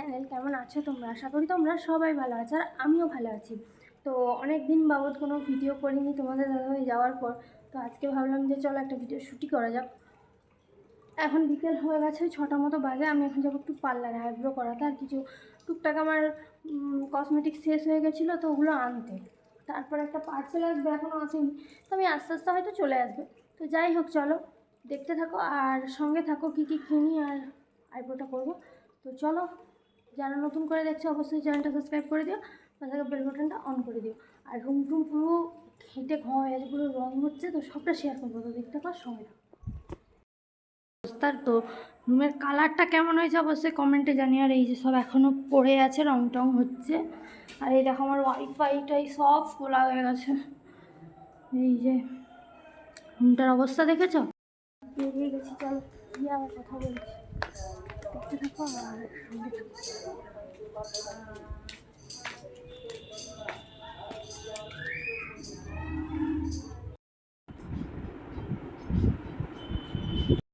Channel কেমন আছো তোমরা? আশা করি তোমরা সবাই ভালো আছো আর আমিও ভালো আছি। তো অনেক দিন বাবদ কোনো ভিডিও করিনি তোমাদের দাদাভাই যাওয়ার পর। তো আজকে ভাবলাম যে চলো একটা ভিডিও শ্যুটই করা যাক। এখন বিকেল হয়ে গেছে ছটা মতো বাজে, আমি এখন যাব একটু পার্লারে আইব্রো করাতে। আর কিছু টুকটাক আমার কসমেটিক শেষ হয়ে গেছিল তো ওগুলো আনতে। তারপর একটা পার্সেল আসবে এখনও আসেনি। তো আমি আস্তে আস্তে হয়তো চলে আসবে। তো যাই হোক, চলো। দেখতে থাকো আর সঙ্গে থাকো কী কী কিনি আর আইব্রোটা করব। তো চলো। যারা নতুন করে দেখছ, অবশ্যই চ্যানেলটা সাবস্ক্রাইব করে দিও, পাশে বেল বাটনটা অন করে দিও। আর রুম টুম পুরো ঘেঁটে ঘ হয়ে পুরো রং হচ্ছে, তো সবটা শেয়ার করব, তো দেখতে পাওয়ার থাকো তার তো রুমের কালারটা কেমন হয়েছে অবশ্যই কমেন্টে জানি আর এই যে সব এখনও পড়ে আছে রং টং হচ্ছে। আর এই দেখো আমার ওয়াইফাইটাই সব খোলা হয়ে গেছে। এই যে রুমটার অবস্থা দেখেছ? গেছি, চল আবার কথা বলছি।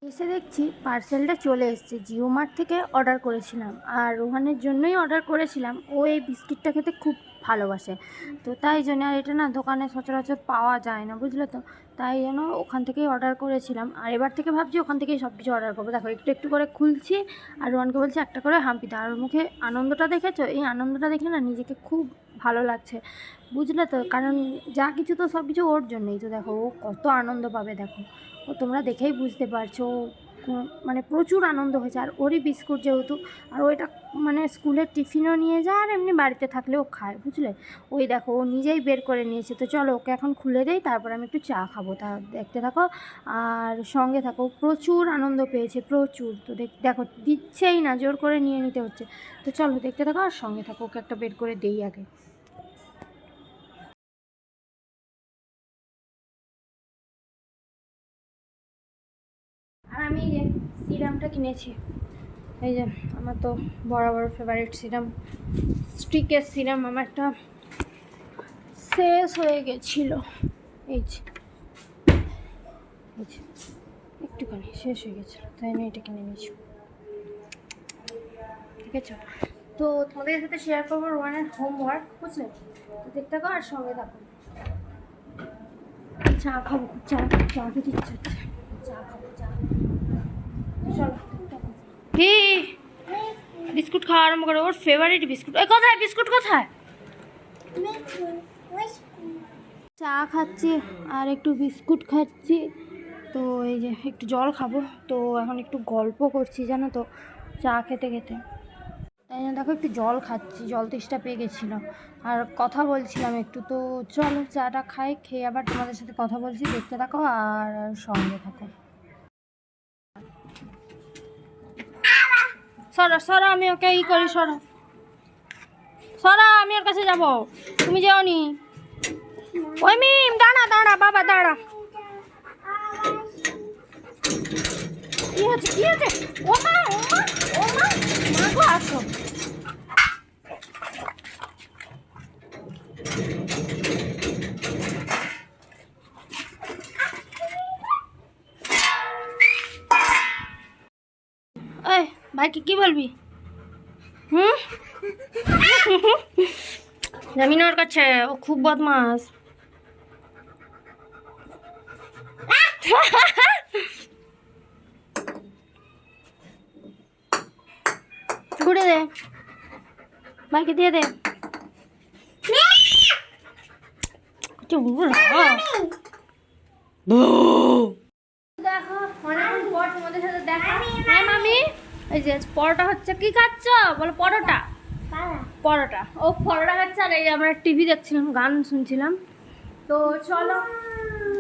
এসে দেখছি পার্সেলটা চলে এসছে। জিও মার্ট থেকে অর্ডার করেছিলাম। আর রোহানের জন্যই অর্ডার করেছিলাম। ও এই বিস্কিটটা খেতে খুব ভালোবাসে। তো তাই জন্য আর এটা না দোকানে সচরাচর পাওয়া যায় না, বুঝলে তো? তাই জন্য ওখান থেকেই অর্ডার করেছিলাম। আর এবার থেকে ভাবছি ওখান থেকেই সব কিছু অর্ডার করব। দেখো, একটু একটু করে খুলছি আর রোহানকে বলছি একটা করে হাম্পি দাও। আর মুখে আনন্দটা দেখেছ? এই আনন্দটা দেখে না নিজেকে খুব ভালো লাগছে, বুঝলে তো? কারণ যা কিছু তো সব কিছু ওর জন্যই। তো দেখো, ও কত আনন্দ পাবে, দেখো। ও তোমরা দেখেই বুঝতে পারছ। মানে প্রচুর আনন্দ হয়েছে। আর ওরই বিস্কুট যেহেতু, আর ওইটা মানে স্কুলের টিফিনও নিয়ে যায়, আর এমনি বাড়িতে থাকলেও খায়, বুঝলে? ওই দেখো, ও নিজেই বের করে নিয়েছে। তো চলো, ওকে এখন খুলে দেই, তারপর আমি একটু চা খাব। তা দেখতে থাকো, আর সঙ্গে থাকো, প্রচুর আনন্দ পেয়েছে, প্রচুর। তো দেখ- দেখো, দিচ্ছেই না, জোর করে নিয়ে নিতে হচ্ছে। তো চলো, দেখতে থাকো, আর সঙ্গে থাকো, ওকে একটা বের করে দেই আগে। আর আমি যে সিরামটা কিনেছি। এই যে আমার তো বরাবর ফেভারিট সিরাম। স্ট্রিকের সিরাম আমারটা শেষ হয়ে গেছিল। এই যে একটুখানি শেষ হয়ে গেছিল, তাই আমি এটা কিনে নিয়েছি। ঠিক আছে? তো তোমাদের সাথে শেয়ার করব রোয়ানের হোমওয়ার্ক বুঝলে? তো দেখতে থাকো আর সঙ্গে থাকো চা খাব, চা চা খেতে ইচ্ছে হচ্ছে। কি বিস্কুট খাওয়া আরম্ভ করে, ওর ফেভারিট বিস্কুট। এই কোথায়? বিস্কুট কোথায়? চা খাচ্ছি আর একটু বিস্কুট খাচ্ছি। তো এই যে, একটু জল খাব। তো এখন একটু গল্প করছি, জানো তো, চা খেতে খেতে। তাই জন্য দেখো একটু জল খাচ্ছি, জল তেষ্টা পেয়ে গেছিল। আর কথা বলছিলাম একটু, তো চলো চাটা খাই, খেয়ে আবার তোমাদের সাথে কথা বলছি, দেখতে থাকো আর সঙ্গে থাকো। সরা সরা, আমি ওকে ই করি, সরা। সরা, আমি ওর কাছে যাব। তুমি যাও নি ওই মিম, দাঁড়া দাঁড়া, বাবা, দাঁড়া। কি হচ্ছে কি হচ্ছে? ও গো আসো। এই ভাইকে কি বলবি? হুম? জানি না ওর কাছে ও খুব বদমাস ঘুরে দে ভাইকে দিয়ে দে কিছু বলব না। দেখো অনেকক্ষণ পর তোমাদের সাথে দেখা হ্যাঁ মামি এই যে পরোটা হচ্ছে কি খাচ্ছ? বলো পরোটা? পরোটা। ও পরোটা খাচ্ছে আর এই আমরা টিভি দেখছিলাম গান শুনছিলাম। তো চলো।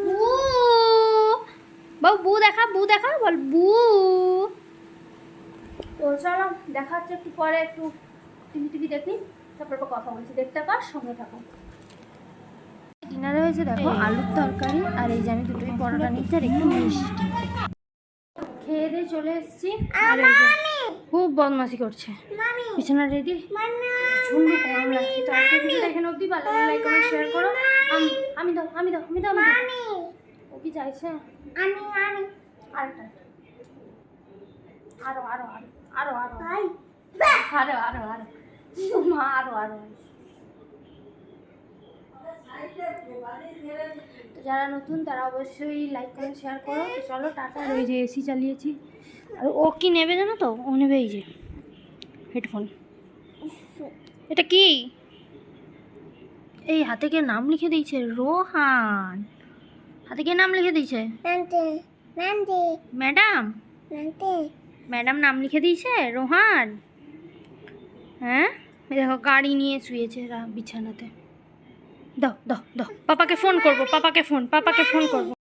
বু বাবু বু দেখা বু দেখা বল বু তো চলো দেখা হচ্ছে একটু পরে একটু টিভি টিভি দেখি তারপর একটু কথা বলছি। দেখতে পার সঙ্গে থাকো। ডিনারে হয়েছে দেখো আলুর তরকারি আর এই যে আমি দুটোই পরোটা নিচ্ছি আর একটু মিষ্টি। খেয়ে দিয়ে চলে এসেছি। আর খুব বদমাশি করছে। বিছানা রেডি প্রচণ্ড গরম লাগছে। তো আজকে ভিডিওটা এখানে অবধি ভালো লাইক কমেন্ট শেয়ার করো। আমি আমি দাও আমি দাও আমি দাও আমি দাও। ও কি চাইছে? আমি আমি আরেকটা। আরও আরও আরও আরও আরও। আরও আরও মা আরও আরও। তো যারা নতুন তারা অবশ্যই লাইক করে শেয়ার করো। চলো টাটা। ওই যে এসি চালিয়েছি। আর ও কি নেবে জানো তো? ও নেবে এই যে হেডফোন এটা কি? এই হাতে কে নাম লিখে দিয়েছে? রোহান। হাতে কে নাম লিখে দিয়েছে? ম্যাডাম? ম্যাডাম নাম লিখে দিয়েছে? রোহান? হ্যাঁ? দেখো, গাড়ি নিয়ে শুয়েছে বিছানাতে। দাও দাও দাও। পাপাকে ফোন করব, পাপাকে ফোন পাপাকে ফোন করব।